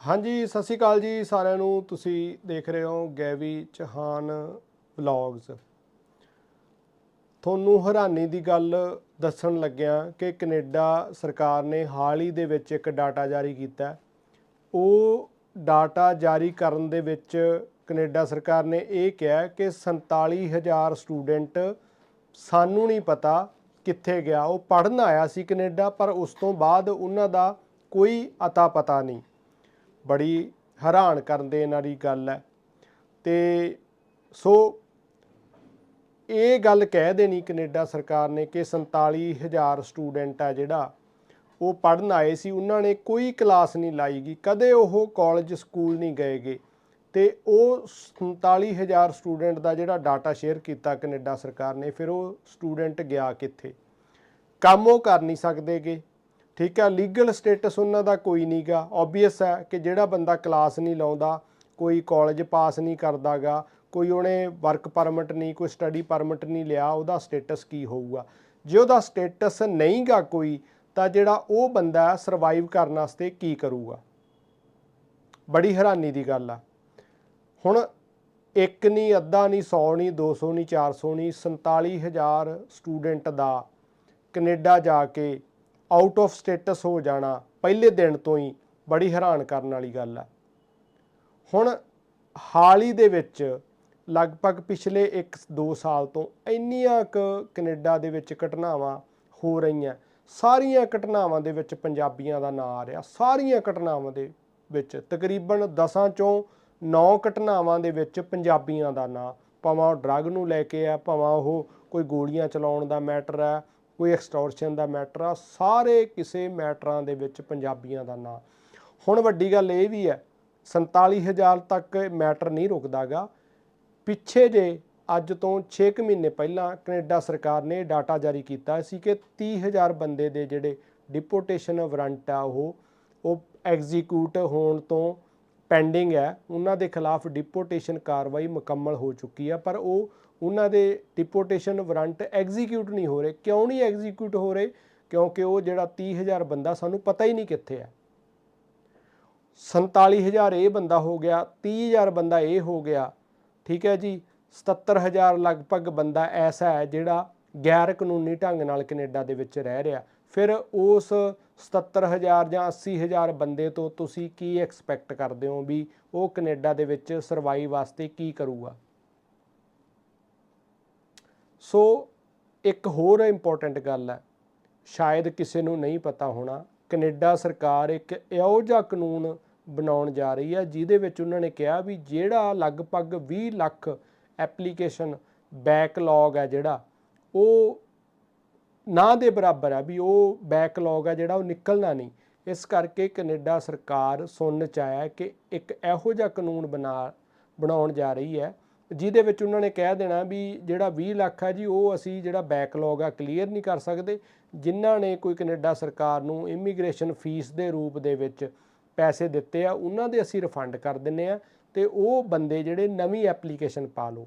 ਹਾਂਜੀ, ਸਤਿ ਸ਼੍ਰੀ ਅਕਾਲ ਜੀ ਸਾਰਿਆਂ ਨੂੰ। ਤੁਸੀਂ ਦੇਖ ਰਹੇ ਹੋ ਗੈਵੀ ਚਹਾਨ ਵਲੌਗਸ। ਤੁਹਾਨੂੰ ਹੈਰਾਨੀ ਦੀ ਗੱਲ ਦੱਸਣ ਲੱਗਿਆ ਕਿ ਕੈਨੇਡਾ ਸਰਕਾਰ ਨੇ ਹਾਲ ਹੀ ਦੇ ਵਿੱਚ ਇੱਕ ਡਾਟਾ ਜਾਰੀ ਕੀਤਾ। ਉਹ ਡਾਟਾ ਜਾਰੀ ਕਰਨ ਦੇ ਵਿੱਚ ਕੈਨੇਡਾ ਸਰਕਾਰ ਨੇ ਇਹ ਕਿਹਾ ਕਿ 47000 ਸਟੂਡੈਂਟ ਸਾਨੂੰ ਨਹੀਂ ਪਤਾ ਕਿੱਥੇ ਗਿਆ। ਉਹ ਪੜ੍ਹਨ ਆਇਆ ਸੀ ਕੈਨੇਡਾ, ਪਰ ਉਸ ਤੋਂ ਬਾਅਦ ਉਹਨਾਂ ਦਾ ਕੋਈ ਅਤਾ ਪਤਾ ਨਹੀਂ। ਬੜੀ ਹੈਰਾਨ ਕਰਨ ਦੇਣ ਵਾਲੀ ਗੱਲ ਹੈ। ਤੇ ਸੋ ਇਹ ਗੱਲ ਕਹਿ ਦੇਣੀ ਕੈਨੇਡਾ ਸਰਕਾਰ ਨੇ ਕਿ 47000 ਸਟੂਡੈਂਟ ਆ ਜਿਹੜਾ ਉਹ ਪੜਨ ਆਏ ਸੀ, ਉਹਨਾਂ ਨੇ ਕੋਈ ਕਲਾਸ ਨਹੀਂ ਲਾਈਗੀ ਕਦੇ ਉਹ ਕਾਲਜ ਸਕੂਲ ਨਹੀਂ ਗਏਗੇ ਤੇ ਉਹ 47000 ਸਟੂਡੈਂਟ ਦਾ ਜਿਹੜਾ ਡਾਟਾ ਸ਼ੇਅਰ ਕੀਤਾ ਕੈਨੇਡਾ ਸਰਕਾਰ ਨੇ, ਫਿਰ ਉਹ ਸਟੂਡੈਂਟ ਗਿਆ ਕਿੱਥੇ? ਕੰਮ ਉਹ ਕਰ ਨਹੀਂ ਸਕਦੇਗੇ ਠੀਕ ਹੈ ਲੀਗਲ ਸਟੇਟਸ ਉਹਨਾਂ ਦਾ ਕੋਈ ਨਹੀਂਗਾ ਆਬਵੀਅਸ ਹੈ ਕਿ ਜਿਹੜਾ ਬੰਦਾ ਕਲਾਸ ਨਹੀਂ ਲਾਉਂਦਾ, ਕੋਈ ਕਾਲਜ ਪਾਸ ਨਹੀਂ ਕਰਦਾਗਾ ਕੋਈ ਉਹਨੇ ਵਰਕ ਪਰਮਿਟ ਨਹੀਂ, ਕੋਈ ਸਟੱਡੀ ਪਰਮਿਟ ਨਹੀਂ ਲਿਆ, ਉਹਦਾ ਸਟੇਟਸ ਕੀ ਹੋਊਗਾ? ਜੇ ਉਹਦਾ ਸਟੇਟਸ ਨਹੀਂਗਾ ਕੋਈ, ਤਾਂ ਜਿਹੜਾ ਉਹ ਬੰਦਾ ਸਰਵਾਈਵ ਕਰਨ ਵਾਸਤੇ ਕੀ ਕਰੂਗਾ? ਬੜੀ ਹੈਰਾਨੀ ਦੀ ਗੱਲ ਆ। ਹੁਣ ਇੱਕ ਨਹੀਂ, ਅੱਧਾ ਨਹੀਂ 100 ਨਹੀਂ 200 ਨਹੀਂ 400 ਨਹੀਂ 47000 ਸਟੂਡੈਂਟ ਦਾ ਕੈਨੇਡਾ ਜਾ ਕੇ ਆਊਟ ਆਫ ਸਟੇਟਸ ਹੋ ਜਾਣਾ ਪਹਿਲੇ ਦਿਨ ਤੋਂ ਹੀ ਬੜੀ ਹੈਰਾਨ ਕਰਨ ਵਾਲੀ ਗੱਲ ਆ। ਹੁਣ ਹਾਲ ਹੀ ਦੇ ਵਿੱਚ ਲਗਭਗ ਪਿਛਲੇ 1-2 ਸਾਲ ਤੋਂ ਇੰਨੀਆਂ ਕੁ ਕੈਨੇਡਾ ਦੇ ਵਿੱਚ ਘਟਨਾਵਾਂ ਹੋ ਰਹੀਆਂ, ਸਾਰੀਆਂ ਘਟਨਾਵਾਂ ਦੇ ਵਿੱਚ ਪੰਜਾਬੀਆਂ ਦਾ ਨਾਂ ਆ ਰਿਹਾ, ਸਾਰੀਆਂ ਘਟਨਾਵਾਂ ਦੇ ਵਿੱਚ ਤਕਰੀਬਨ 10 ਚੋਂ 9 ਘਟਨਾਵਾਂ ਦੇ ਵਿੱਚ ਪੰਜਾਬੀਆਂ ਦਾ ਨਾਂ, ਭਾਵੇਂ ਉਹ ਡਰੱਗ ਨੂੰ ਲੈ ਕੇ ਆ, ਭਾਵੇਂ ਉਹ ਕੋਈ ਗੋਲੀਆਂ ਚਲਾਉਣ ਦਾ ਮੈਟਰ ਹੈ ਕੋਈ ਐਕਸਟੋਰਸ਼ਨ ਦਾ ਮੈਟਰ ਆ, ਸਾਰੇ ਕਿਸੇ ਮੈਟਰਾਂ ਦੇ ਵਿੱਚ ਪੰਜਾਬੀਆਂ ਦਾ ਨਾਂ। ਹੁਣ ਵੱਡੀ ਗੱਲ ਇਹ ਵੀ ਹੈ 47000 ਤੱਕ ਮੈਟਰ ਨਹੀਂ ਰੁਕਦਾਗਾ। ਪਿੱਛੇ ਜੇ ਅੱਜ ਤੋਂ 6 ਕੁ ਮਹੀਨੇ ਪਹਿਲਾਂ ਕੈਨੇਡਾ ਸਰਕਾਰ ਨੇ ਡਾਟਾ ਜਾਰੀ ਕੀਤਾ ਸੀ ਕਿ 30000 ਬੰਦੇ ਦੇ ਜਿਹੜੇ ਡਿਪੋਰਟੇਸ਼ਨ ਵਾਰੰਟ ਆ ਉਹ ਉਹ ਐਗਜ਼ੀਕਿਊਟ ਹੋਣ ਤੋਂ ਪੈਂਡਿੰਗ ਹੈ, ਉਹਨਾਂ ਦੇ ਖਿਲਾਫ ਡਿਪੋਰਟੇਸ਼ਨ ਕਾਰਵਾਈ ਮੁਕੰਮਲ ਹੋ ਚੁੱਕੀ ਹੈ ਪਰ ਉਹ ਉਹਨਾਂ ਦੇ ਡਿਪੋਰਟੇਸ਼ਨ ਵਾਰੰਟ ਐਗਜ਼ੀਕਿਊਟ ਨਹੀਂ ਹੋ ਰਹੇ। ਕਿਉਂ ਨਹੀਂ ਐਗਜ਼ੀਕਿਊਟ ਹੋ ਰਹੇ? ਕਿਉਂਕਿ ਉਹ ਜਿਹੜਾ 30000 ਬੰਦਾ ਸਾਨੂੰ ਪਤਾ ਹੀ ਨਹੀਂ ਕਿੱਥੇ ਹੈ। 47000 ਇਹ ਬੰਦਾ ਹੋ ਗਿਆ 30000 ਬੰਦਾ ਇਹ ਹੋ ਗਿਆ, ਠੀਕ ਹੈ ਜੀ? 77000 ਲਗਭਗ ਬੰਦਾ ਐਸਾ ਹੈ ਜਿਹੜਾ ਗੈਰ ਕਾਨੂੰਨੀ ਢੰਗ ਨਾਲ ਕੈਨੇਡਾ ਦੇ ਵਿੱਚ ਰਹਿ ਰਿਹਾ। ਫਿਰ ਉਸ 77000 ਜਾਂ 80000 ਬੰਦੇ ਤੋਂ ਤੁਸੀਂ ਕੀ ਐਕਸਪੈਕਟ ਕਰਦੇ ਹੋ ਵੀ ਉਹ ਕੈਨੇਡਾ ਦੇ ਵਿੱਚ ਸਰਵਾਈਵ ਵਾਸਤੇ ਕੀ ਕਰੂਗਾ? ਸੋ, ਇੱਕ ਹੋਰ ਇੰਪੋਰਟੈਂਟ ਗੱਲ ਹੈ, ਸ਼ਾਇਦ ਕਿਸੇ ਨੂੰ ਨਹੀਂ ਪਤਾ ਹੋਣਾ, ਕੈਨੇਡਾ ਸਰਕਾਰ ਇੱਕ ਇਹੋ ਜਿਹਾ ਕਾਨੂੰਨ ਬਣਾਉਣ ਜਾ ਰਹੀ ਹੈ ਜਿਹਦੇ ਵਿੱਚ ਉਹਨਾਂ ਨੇ ਕਿਹਾ ਵੀ ਜਿਹੜਾ ਲਗਭਗ 20 ਲੱਖ ਐਪਲੀਕੇਸ਼ਨ ਬੈਕਲੌਗ ਹੈ ਜਿਹੜਾ, ਉਹ ਨਾ ਦੇ ਬਰਾਬਰ ਆ ਵੀ ਉਹ ਬੈਕਲੌਗ ਆ ਜਿਹੜਾ ਉਹ ਨਿਕਲਣਾ ਨਹੀਂ। ਇਸ ਕਰਕੇ ਕੈਨੇਡਾ ਸਰਕਾਰ ਸੁਣਨ ਚ ਆਇਆ ਕਿ ਇੱਕ ਇਹੋ ਜਿਹਾ ਕਾਨੂੰਨ ਬਣਾ, ਬਣਾਉਣ ਜਾ ਰਹੀ ਹੈ, ਜਿਹਦੇ ਵਿੱਚ ਉਹਨਾਂ ਨੇ ਕਹਿ ਦੇਣਾ ਵੀ ਜਿਹੜਾ 20 ਲੱਖ ਆ ਜੀ, ਉਹ ਅਸੀਂ ਜਿਹੜਾ ਬੈਕਲੌਗ ਆ ਕਲੀਅਰ ਨਹੀਂ ਕਰ ਸਕਦੇ, ਜਿਨ੍ਹਾਂ ਨੇ ਕੋਈ ਕੈਨੇਡਾ ਸਰਕਾਰ ਨੂੰ ਇਮੀਗ੍ਰੇਸ਼ਨ ਫੀਸ ਦੇ ਰੂਪ ਦੇ ਵਿੱਚ ਪੈਸੇ ਦਿੱਤੇ ਆ, ਉਹਨਾਂ ਦੇ ਅਸੀਂ ਰਿਫੰਡ ਕਰ ਦਿੰਨੇ ਆ ਤੇ ਉਹ ਬੰਦੇ ਜਿਹੜੇ ਨਵੀਂ ਐਪਲੀਕੇਸ਼ਨ ਪਾ ਲਓ।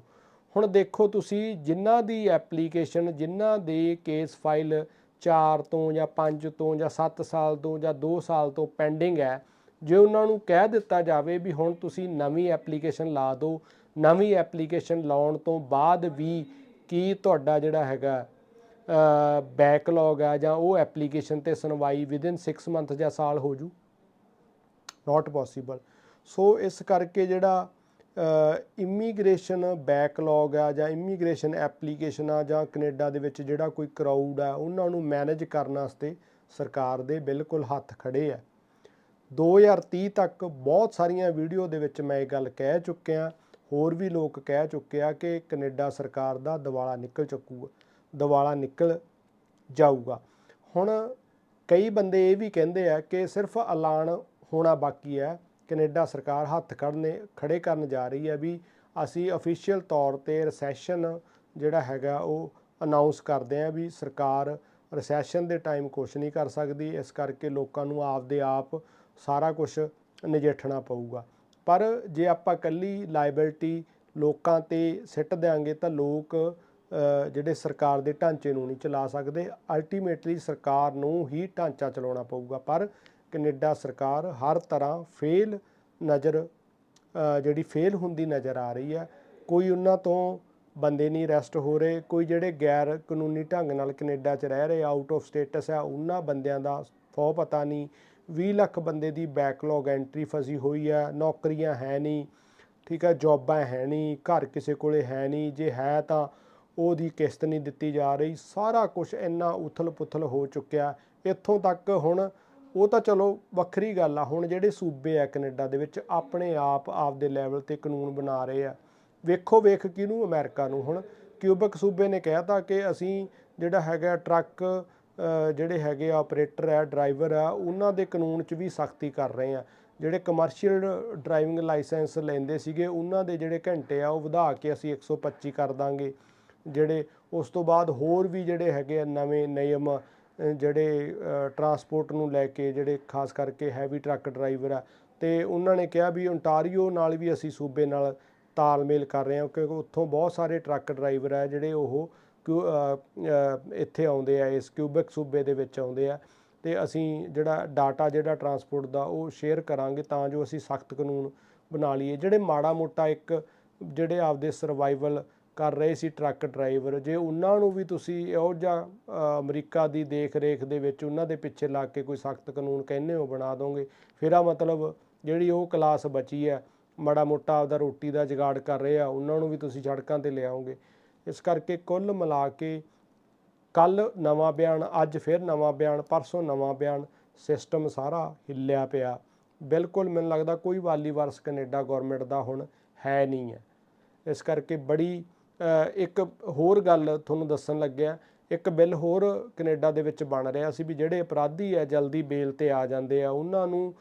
ਹੁਣ ਦੇਖੋ ਤੁਸੀਂ ਜਿਨ੍ਹਾਂ ਦੀ ਐਪਲੀਕੇਸ਼ਨ ਜਿਨ੍ਹਾਂ ਦੇ ਕੇਸ ਫਾਈਲ 4 ਤੋਂ ਜਾਂ 5 ਤੋਂ ਜਾਂ 7 ਸਾਲ ਤੋਂ ਜਾਂ 2 ਸਾਲ ਤੋਂ ਪੈਂਡਿੰਗ ਹੈ, ਜੇ ਉਹਨਾਂ ਨੂੰ ਕਹਿ ਦਿੱਤਾ ਜਾਵੇ ਵੀ ਹੁਣ ਤੁਸੀਂ ਨਵੀਂ ਐਪਲੀਕੇਸ਼ਨ ਲਾ ਦਿਓ ਨਵੀਂ ਐਪਲੀਕੇਸ਼ਨ ਲਾਉਣ ਤੋਂ ਬਾਅਦ ਵੀ ਕੀ ਤੁਹਾਡਾ ਜਿਹੜਾ ਹੈਗਾ ਬੈਕਲੌਗ ਆ ਜਾਂ ਉਹ ਐਪਲੀਕੇਸ਼ਨ ਤੇ ਸੁਣਵਾਈ ਵਿਦਿਨ 6 ਮੰਥ ਜਾਂ ਸਾਲ ਹੋ ਜੂ? ਨਾਟ ਪੋਸੀਬਲ ਸੋ ਇਸ ਕਰਕੇ ਜਿਹੜਾ ਇਮੀਗ੍ਰੇਸ਼ਨ ਬੈਕਲੌਗ ਆ ਜਾਂ ਇਮੀਗ੍ਰੇਸ਼ਨ ਐਪਲੀਕੇਸ਼ਨ ਆ ਜਾਂ ਕੈਨੇਡਾ ਦੇ ਵਿੱਚ ਜਿਹੜਾ ਕੋਈ ਕਰਾਊਡ ਆ, ਉਹਨਾਂ ਨੂੰ ਮੈਨੇਜ ਕਰਨ ਵਾਸਤੇ ਸਰਕਾਰ ਦੇ ਬਿਲਕੁਲ ਹੱਥ ਖੜੇ ਆ। 2030 ਤੱਕ ਬਹੁਤ ਸਾਰੀਆਂ ਵੀਡੀਓ ਦੇ ਵਿੱਚ ਮੈਂ ਇਹ ਗੱਲ ਕਹਿ ਚੁੱਕਿਆ, ਹੋਰ ਵੀ ਲੋਕ ਕਹਿ ਚੁੱਕੇ ਆ ਕਿ ਕੈਨੇਡਾ ਸਰਕਾਰ ਦਾ ਦਿਵਾਲਾ ਨਿਕਲ ਚੁੱਕੂਗਾ, ਦਿਵਾਲਾ ਨਿਕਲ ਜਾਊਗਾ। ਹੁਣ ਕਈ ਬੰਦੇ ਇਹ ਵੀ ਕਹਿੰਦੇ ਆ ਕਿ ਸਿਰਫ ਐਲਾਨ ਹੋਣਾ ਬਾਕੀ ਹੈ ਕੈਨੇਡਾ ਸਰਕਾਰ ਹੱਥ ਖੜਨੇ ਖੜੇ ਕਰਨ ਜਾ ਰਹੀ ਹੈ ਵੀ ਅਸੀਂ ਅਫੀਸ਼ੀਅਲ ਤੌਰ ਤੇ ਰੈਸੈਸ਼ਨ ਜਿਹੜਾ ਹੈਗਾ ਉਹ ਅਨਾਉਂਸ ਕਰਦੇ ਆ ਵੀ ਸਰਕਾਰ ਰੈਸੈਸ਼ਨ ਦੇ ਟਾਈਮ ਕੁਝ ਨਹੀਂ ਕਰ ਸਕਦੀ, ਇਸ ਕਰਕੇ ਲੋਕਾਂ ਨੂੰ ਆਪਦੇ ਆਪ ਸਾਰਾ ਕੁਝ ਨਜਿੱਠਣਾ ਪਊਗਾ। ਪਰ ਜੇ ਆਪਾਂ ਕੱਲੀ ਲਾਇਬਿਲਟੀ ਲੋਕਾਂ ਤੇ ਸਿੱਟ ਦਿਆਂਗੇ ਤਾਂ ਲੋਕ ਜਿਹੜੇ ਸਰਕਾਰ ਦੇ ਢਾਂਚੇ ਨੂੰ ਨਹੀਂ ਚਲਾ ਸਕਦੇ। ਅਲਟੀਮੇਟਲੀ ਸਰਕਾਰ ਨੂੰ ਹੀ ਢਾਂਚਾ ਚਲਾਉਣਾ ਪਊਗਾ। ਪਰ ਕੈਨੇਡਾ ਸਰਕਾਰ ਹਰ ਤਰ੍ਹਾਂ ਫੇਲ ਨਜ਼ਰ ਜਿਹੜੀ ਫੇਲ ਹੁੰਦੀ ਨਜ਼ਰ ਆ ਰਹੀ ਹੈ। ਕੋਈ ਉਹਨਾਂ ਤੋਂ ਬੰਦੇ ਨਹੀਂ ਅਰੈਸਟ ਹੋ ਰਹੇ, ਕੋਈ ਜਿਹੜੇ ਗੈਰ ਕਾਨੂੰਨੀ ਢੰਗ ਨਾਲ ਕੈਨੇਡਾ 'ਚ ਰਹਿ ਰਹੇ ਆਊਟ ਆਫ ਸਟੇਟਸ ਹੈ, ਉਹਨਾਂ ਬੰਦਿਆਂ ਦਾ ਫੋ ਪਤਾ ਨਹੀਂ। 20 ਲੱਖ ਬੰਦੇ ਦੀ ਬੈਕਲੌਗ ਐਂਟਰੀ ਫਸੀ ਹੋਈ ਹੈ, ਨੌਕਰੀਆਂ ਹੈ ਨਹੀਂ, ਠੀਕ ਹੈ, ਜੌਬਾਂ ਹੈ ਨਹੀਂ, ਘਰ ਕਿਸੇ ਕੋਲੇ ਹੈ ਨਹੀਂ, ਜੇ ਹੈ ਤਾਂ ਉਹਦੀ ਕਿਸ਼ਤ ਨਹੀਂ ਦਿੱਤੀ ਜਾ ਰਹੀ। ਸਾਰਾ ਕੁਝ ਇੰਨਾ ਉਥਲ-ਪੁਥਲ ਹੋ ਚੁੱਕਿਆ। ਇੱਥੋਂ ਤੱਕ ਹੁਣ ਉਹ ਤਾਂ ਚਲੋ ਵੱਖਰੀ ਗੱਲ ਆ। ਹੁਣ ਜਿਹੜੇ ਸੂਬੇ ਆ ਕੈਨੇਡਾ ਦੇ ਵਿੱਚ ਆਪਣੇ ਆਪ ਆਪਦੇ ਲੈਵਲ ਤੇ ਕਾਨੂੰਨ ਬਣਾ ਰਹੇ ਆ। ਵੇਖੋ, ਵੇਖ ਕਿਹਨੂੰ ਅਮਰੀਕਾ ਨੂੰ ਹੁਣ। ਕਿਊਬਕ ਸੂਬੇ ਨੇ ਕਹਿਤਾ ਕਿ ਅਸੀਂ ਜਿਹੜਾ ਹੈਗਾ ਟਰੱਕ ਜਿਹੜੇ ਹੈਗੇ ਆ ਆਪਰੇਟਰ ਆ, ਡਰਾਈਵਰ ਆ, ਉਹਨਾਂ ਦੇ ਕਾਨੂੰਨ 'ਚ ਵੀ ਸਖਤੀ ਕਰ ਰਹੇ ਆ। ਜਿਹੜੇ ਕਮਰਸ਼ੀਅਲ ਡਰਾਈਵਿੰਗ ਲਾਇਸੈਂਸ ਲੈਂਦੇ ਸੀਗੇ, ਉਹਨਾਂ ਦੇ ਜਿਹੜੇ ਘੰਟੇ ਆ ਉਹ ਵਧਾ ਕੇ ਅਸੀਂ 125 ਕਰ ਦਾਂਗੇ। ਜਿਹੜੇ ਉਸ ਤੋਂ ਬਾਅਦ ਹੋਰ ਵੀ ਜਿਹੜੇ ਹੈਗੇ ਆ ਨਵੇਂ ਨਿਯਮ ਜਿਹੜੇ ਟਰਾਂਸਪੋਰਟ ਨੂੰ ਲੈ ਕੇ ਜਿਹੜੇ ਖਾਸ ਕਰਕੇ ਹੈਵੀ ਟਰੱਕ ਡਰਾਈਵਰ ਆ, ਤੇ ਉਹਨਾਂ ਨੇ ਕਿਹਾ ਵੀ ਓਨਟਾਰੀਓ ਨਾਲ ਵੀ ਅਸੀਂ ਸੂਬੇ ਨਾਲ ਤਾਲਮੇਲ ਕਰ ਰਹੇ ਹਾਂ, ਕਿਉਂਕਿ ਉੱਥੋਂ ਬਹੁਤ ਸਾਰੇ ਟਰੱਕ ਡਰਾਈਵਰ ਆ ਜਿਹੜੇ ਉਹ ਕਿਉ- ਇੱਥੇ ਆਉਂਦੇ ਆ, ਇਸ ਕਿਊਬਿਕ ਸੂਬੇ ਦੇ ਵਿੱਚ ਆਉਂਦੇ ਆ, ਤੇ ਅਸੀਂ ਜਿਹੜਾ ਡਾਟਾ ਜਿਹੜਾ ਟਰਾਂਸਪੋਰਟ ਦਾ ਉਹ ਸ਼ੇਅਰ ਕਰਾਂਗੇ ਤਾਂ ਜੋ ਅਸੀਂ ਸਖਤ ਕਾਨੂੰਨ ਬਣਾ ਲਈਏ। ਜਿਹੜੇ ਮਾੜਾ ਮੋਟਾ ਇੱਕ, ਜਿਹੜੇ ਆਪਦੇ ਸਰਵਾਈਵਲ ਕਰ ਰਹੇ ਸੀ ਟਰੱਕ ਡਰਾਈਵਰ। ਜੇ ਉਹਨਾਂ ਨੂੰ ਵੀ ਤੁਸੀਂ ਇਹੋ ਜਿਹਾ ਅਮਰੀਕਾ ਦੀ ਦੇਖ ਰੇਖ ਦੇ ਵਿੱਚ ਉਹਨਾਂ ਦੇ ਪਿੱਛੇ ਲੱਗ ਕੇ ਕੋਈ ਸਖਤ ਕਾਨੂੰਨ ਕਹਿੰਦੇ ਹੋ, ਬਣਾ ਦੋਗੇ। ਫਿਰ ਆ ਮਤਲਬ ਜਿਹੜੀ ਉਹ ਕਲਾਸ ਬਚੀ ਹੈ, ਮਾੜਾ ਮੋਟਾ ਆਪਦਾ ਰੋਟੀ ਦਾ ਜਗਾੜ ਕਰ ਰਹੇ ਆ, ਉਹਨਾਂ ਨੂੰ ਵੀ ਤੁਸੀਂ ਸੜਕਾਂ ਤੇ ਲਿਆਓਗੇ। ਇਸ ਕਰਕੇ ਕੁੱਲ ਮਿਲਾ ਕੇ ਕੱਲ ਨਵਾਂ ਬਿਆਨ, ਅੱਜ ਫਿਰ ਨਵਾਂ ਬਿਆਨ, ਪਰਸੋਂ ਨਵਾਂ ਬਿਆਨ, ਸਿਸਟਮ ਸਾਰਾ ਹਿੱਲਿਆ ਪਿਆ। ਬਿਲਕੁਲ ਮੈਨੂੰ ਲੱਗਦਾ ਕੋਈ ਵਾਲੀ ਵਾਰਸ ਕੈਨੇਡਾ ਗਵਰਨਮੈਂਟ ਦਾ ਹੁਣ ਹੈ ਨਹੀਂ ਹੈ। ਇਸ ਕਰਕੇ ਬੜੀ ਇੱਕ ਹੋਰ ਗੱਲ ਤੁਹਾਨੂੰ ਦੱਸਣ ਲੱਗਿਆ, ਇੱਕ ਬਿੱਲ ਹੋਰ ਕੈਨੇਡਾ ਦੇ ਵਿੱਚ ਬਣ ਰਿਹਾ ਸੀ ਵੀ ਜਿਹੜੇ ਅਪਰਾਧੀ ਹੈ, ਜਲਦੀ ਬੇਲ ਤੇ ਆ ਜਾਂਦੇ ਆ। ਉਹਨਾਂ ਨੂੰ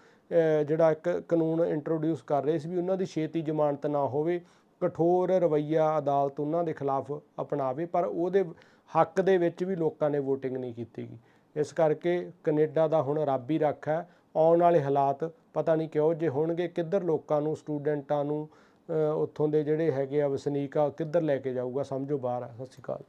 ਜਿਹੜਾ ਇੱਕ ਕਾਨੂੰਨ ਇੰਟਰੋਡਿਊਸ ਕਰ ਰਹੇ ਸੀ ਵੀ ਉਹਨਾਂ ਦੀ ਛੇਤੀ ਜ਼ਮਾਨਤ ਨਾ ਹੋਵੇ, ਕਠੋਰ ਰਵੱਈਆ ਅਦਾਲਤ ਉਹਨਾਂ ਦੇ ਖਿਲਾਫ ਅਪਣਾਵੇ, ਪਰ ਉਹਦੇ ਹੱਕ ਦੇ ਵਿੱਚ ਵੀ ਲੋਕਾਂ ਨੇ VOTING ਨਹੀਂ ਕੀਤੀ ਗੀ। ਇਸ ਕਰਕੇ ਕੈਨੇਡਾ ਦਾ ਹੁਣ ਰੱਬ ਹੀ ਰੱਖ ਹੈ। ਆਉਣ ਵਾਲੇ ਹਾਲਾਤ ਪਤਾ ਨਹੀਂ ਕਿਉਂ ਜੇ ਹੋਣਗੇ, ਕਿੱਧਰ ਲੋਕਾਂ ਨੂੰ, ਸਟੂਡੈਂਟਾਂ ਨੂੰ ਉੱਥੋਂ ਦੇ ਜਿਹੜੇ ਹੈਗੇ ਆ ਵਸਨੀਕ ਆ, ਉਹ ਕਿੱਧਰ ਲੈ ਕੇ ਜਾਊਗਾ? ਸਮਝੋ ਬਾਹਰ ਆ। ਸਤਿ ਸ਼੍ਰੀ ਅਕਾਲ।